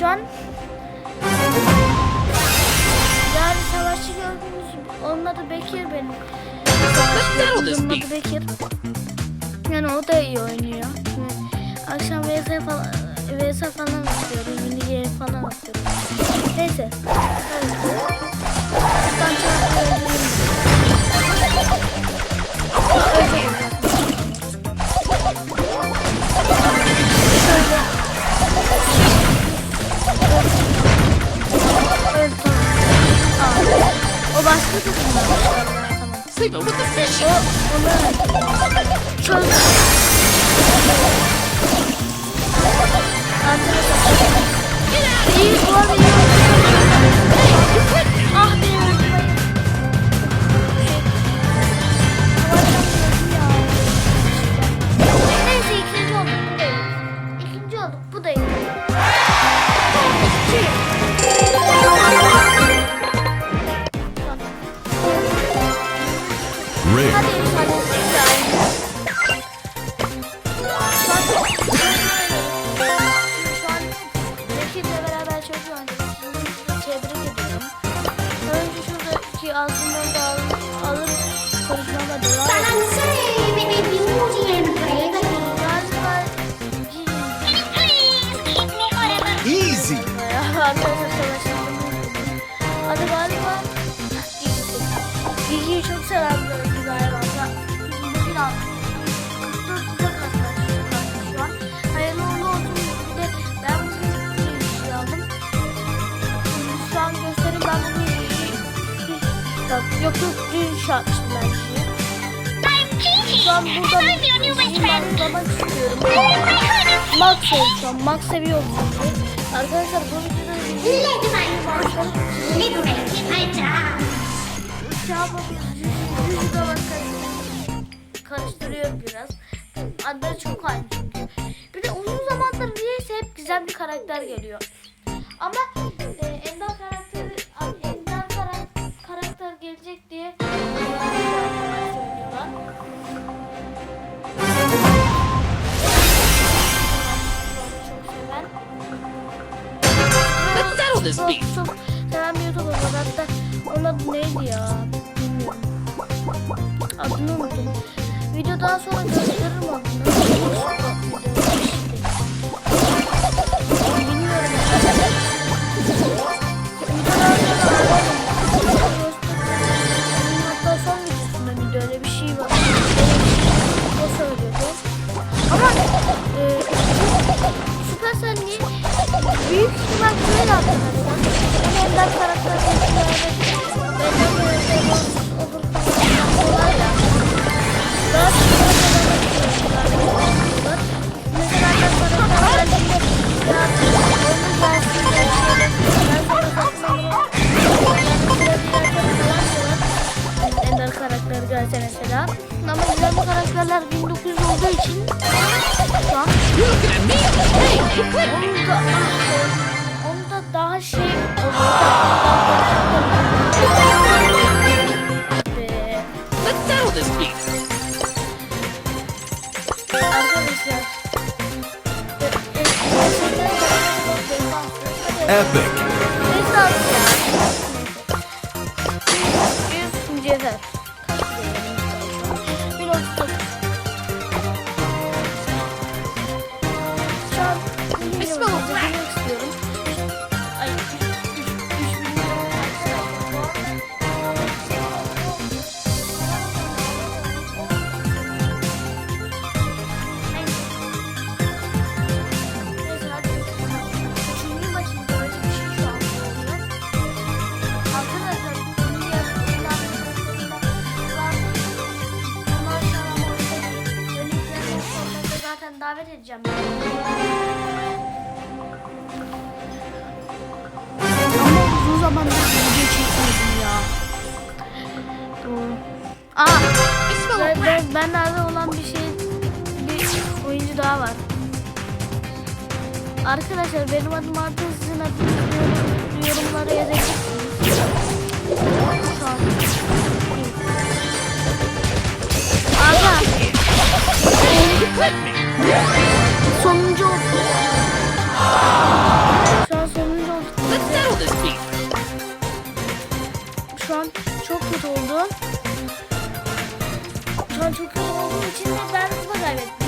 Evet şu an yani savaşçı gördüğünüz onun adı Bekir benim. Onun adı Bekir. Yani o da iyi oynuyor. Yani akşam VS falan VS falan atıyoruz. Mini game falan atıyoruz. Neyse. Evet. Ben çok Save it with the fish. Ah be öldürmeyin. Neyse ikinci olduk bu da iyi. İkinci olduk bu da iyi. Yok yok dün yapmıştım ben şeyi. Şu an burada şeyi bakmak istiyorum. Max seviyor şu an. Max seviyor bu videoyu. Arkadaşlar bu videoda Lên các bạn Lên tụi này thiên ai trả şey yapabiliriz. Yüzü de. Karıştırıyorum biraz. Adları çok aynı çünkü. Bir de uzun zamandır niyeyse hep güzel bir karakter geliyor. Ama e, Ender Settle this beef. çok seven bir YouTuber var hatta onun adı neydi ya bilmiyorum. Adını unuttum. Videodan sonra gösteririm adını. Büyük ihtimal böyle arkadaşlar. Hani Ender karakterleri benden böyle olur kolay ya. Daha çok Epic. Davet edeceğim. Ama uzun zamandır video çekmedim ya. Aa, ben, ben, benlerde olan bir şey bir oyuncu daha var. Arkadaşlar benim adım Arda sizin yorum- yorumlara yazabilirsiniz. Aga. Sonuncu olduk. Şu an sonuncu olduk. Let's settle this beef. Şu an çok kötü oldu. Şu an çok kötü olduğum için de ben hızla kaybettim.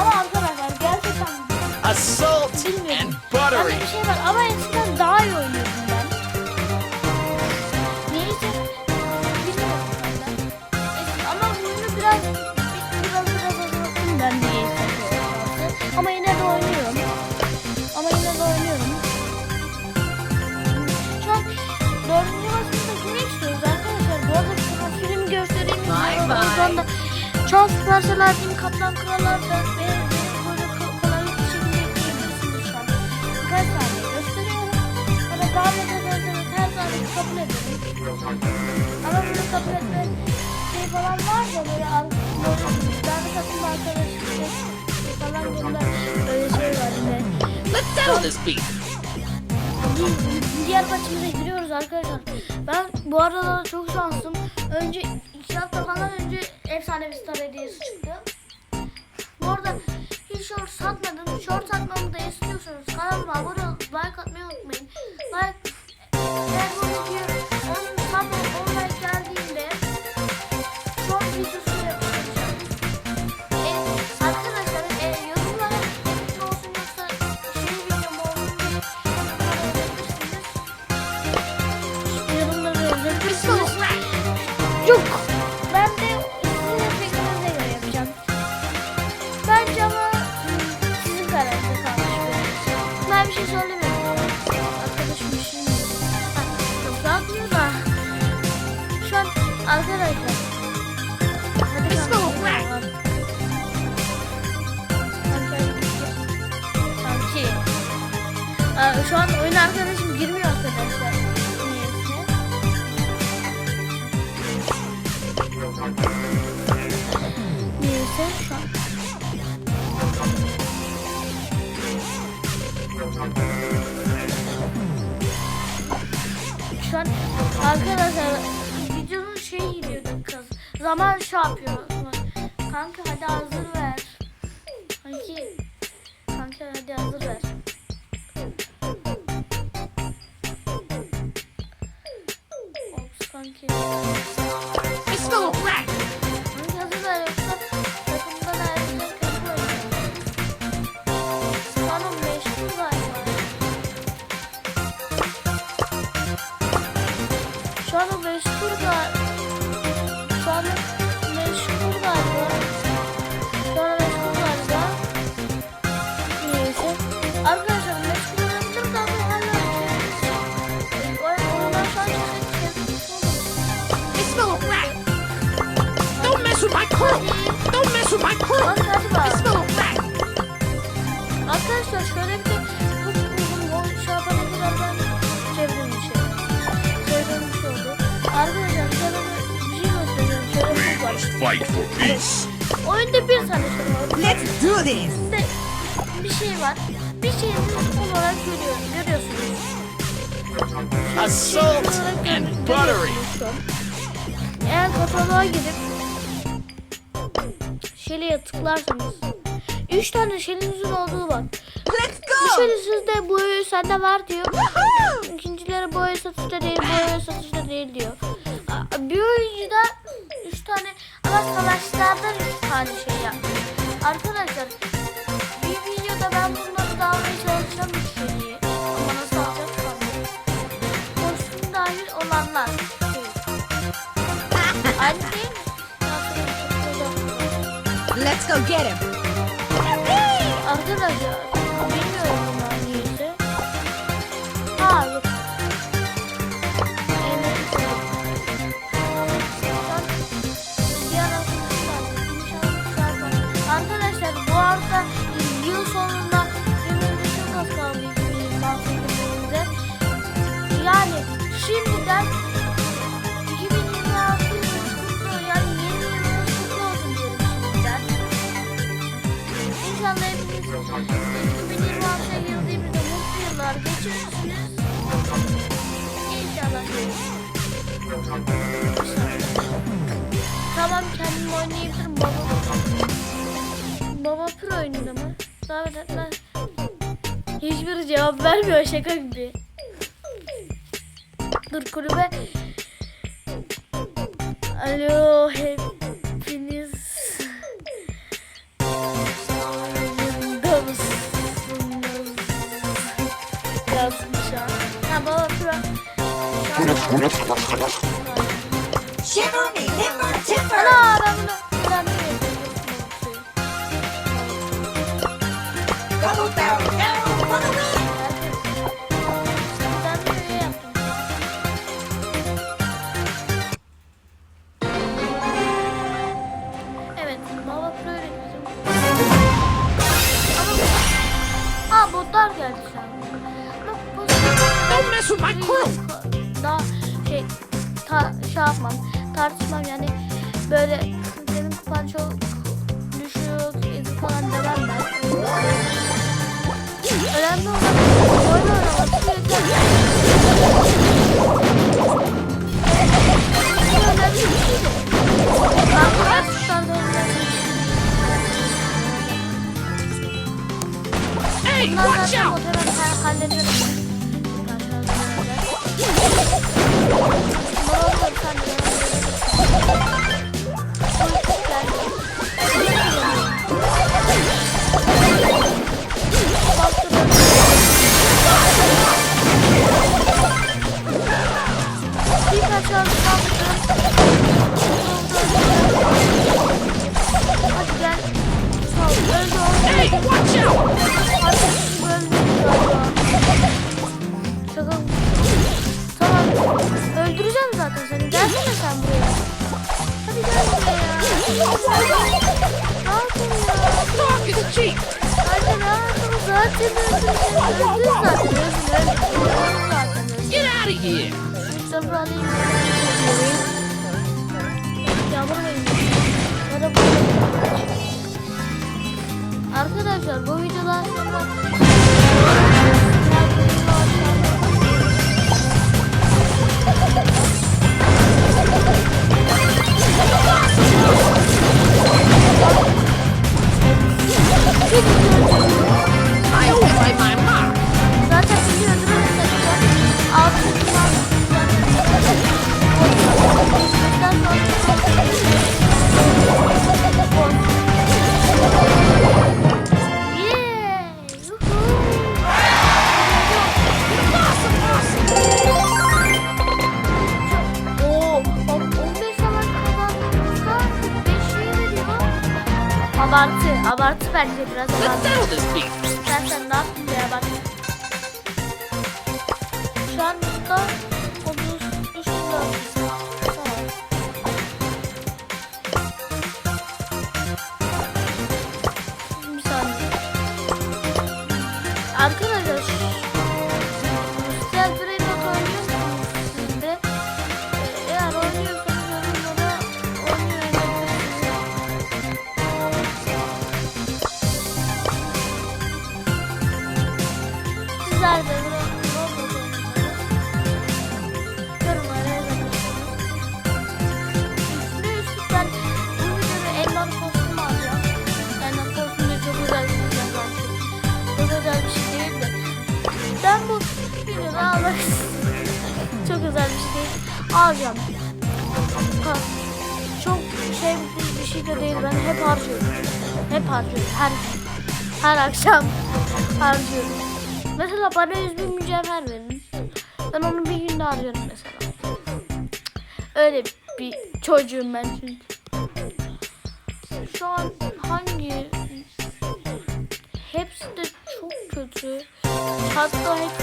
Ama arkadaşlar gerçekten Assault bilmiyorum. and buttery. bir şey var ama Çok Süperseler Team Kaplan Krallar ve benim böyle ko- kolaylık bir şekilde ekleyebilirsiniz şu an. Birkaç gösteriyorum. Bana davet ederseniz her zaman kabul ederim. Ama böyle kabul etme şey falan böyle al- böyle ben takım arkadaşım falan bunda böyle şey var yine. Let's settle this. Di- Diğer maçımıza giriyoruz arkadaşlar. Ben bu arada çok şanslıyım. Önce hafta falan önce efsane bir star hediyesi çıktı. Bu arada hiç short satmadım. Short satmamı da istiyorsanız kanalıma abone olup like atmayı unutmayın. Like eğer bu video Aa, şu an oyun arkadaşım girmiyor arkadaşlar. Niyeyse. Niyeyse şu an. Şu an arkadaşlar videonun şey gidiyordu kız. Zaman şey yapıyor. Kanka hadi hazır ver. Okay. Don't mess with my crew. I smell a rat. Arkadaşlar şöyle bir bu. O şey. Şey oldu. Arkadaşlar şöyle bir, şey göstereceğim. Şöyle bir şey var. Fight for peace. Oyunda bir tane şey var. Let's do this. Şimdi bir şey var. Bir düz olarak görüyoruz. Görüyorsunuz. Assault and buttery. an. Eğer kataloğa gidip Şeli'ye tıklarsanız 3 tane Şeli'nizin olduğu var. Let's Bir go. Şeli sizde bu oyun sende var diyor. İkincileri bu oyun satışta değil, bu oyun satışta değil diyor. Bir oyuncuda 3 tane ama savaşlardan 3 tane şey yapmış. Arkadaşlar bir videoda ben bunları go get him. Arkadaşlar İnşallah hepimiz 2026'ya girdiğimizde arkadaşlar geçirsiniz. İnşallah. Tamam kendim oynayabilirim baba. Baba pro oyununda mı? Davet etmez. Hiçbir cevap vermiyor şaka gibi. Dur kulübe. Alo hepiniz. Shiver me, timber, timber. Ana ben bunu. Ben bunu yapıyorum. Evet, Baba Pro öğretmenim. Ama Aa botlar geldi şu bu- Don't mess with my crew. Daha ta, yapmam. Tartışmam yani böyle senin kupan çok düşük falan demem ben. Önemli olan oyun oynamak. Ben bu bir şey. Hey, watch out. Oh, I'm coming. Öldü. Get out of here. Sıfır alayım. Yağmur verin. Bana. Arkadaşlar bu videodan sonra I always like my bence biraz beef. Sen sen ne yaptın ya bak. Şu an burada değil. Alacağım. Ha, çok şey bir şey de değil. Ben hep harcıyorum. Hep harcıyorum. Her her akşam harcıyorum. Mesela bana 100 bin mücevher verin. Ben onu bir günde harcarım mesela. Öyle bir çocuğum ben çünkü. Şu an hangi hepsi de çok kötü. Hatta hepsi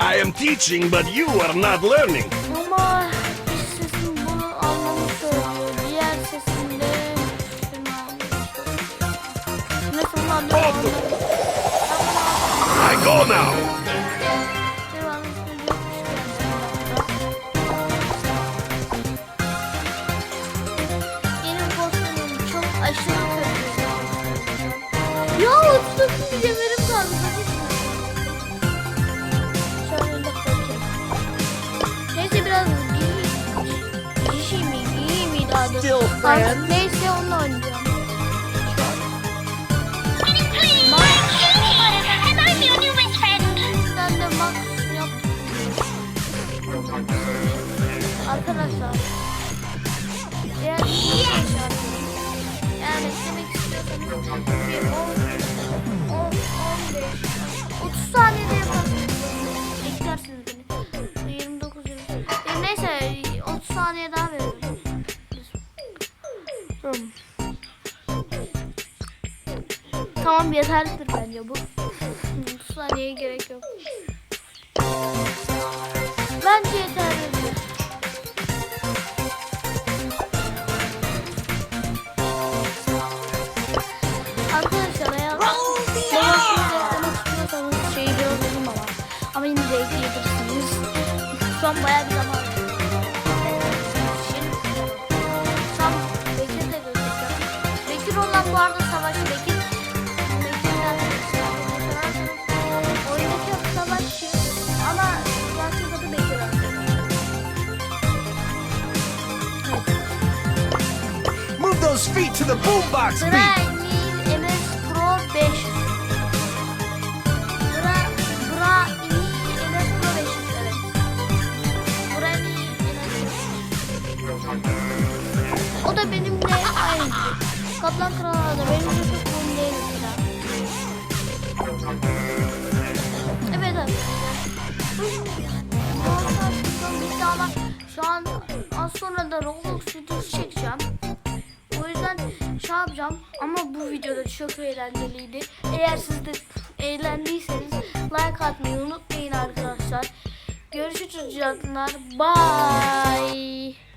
I am teaching, but you are not learning. Ama bir sesim bunu almamı söylüyor. Diğer sesim de şunu almamı söylüyor. Nasıl bunu alıyorum? Oldu. anlamadım. I go now. Benim kostümüm çok aşırı kötü. Ya 39 mücevherim Ben de max yaptım. Arkadaşlar. Yani demek istiyorsanız bir 10, 10, yeterlidir bence bu. 30 saniyeye gerek yok. Bence yeterlidir. Arkadaşlar eğer şeyi biraz uzun ama. Ama yine de ekleyebilirsiniz. Şu an bayağı bir zaman. Those feet to the boombox beat. Granil MS Pro 500. Gra, Granil MS Pro 500 evet. Granil MS O da benimle aynı. Kaplan Kralı da benim de çok uyumlu değil mesela. Evet ama şu an az sonra da Roblox videosu çekeceğim. Yüzden şey yapacağım ama bu videoda çok eğlenceliydi. Eğer siz de eğlendiyseniz like atmayı unutmayın arkadaşlar. Görüşürüz canlar. Bye.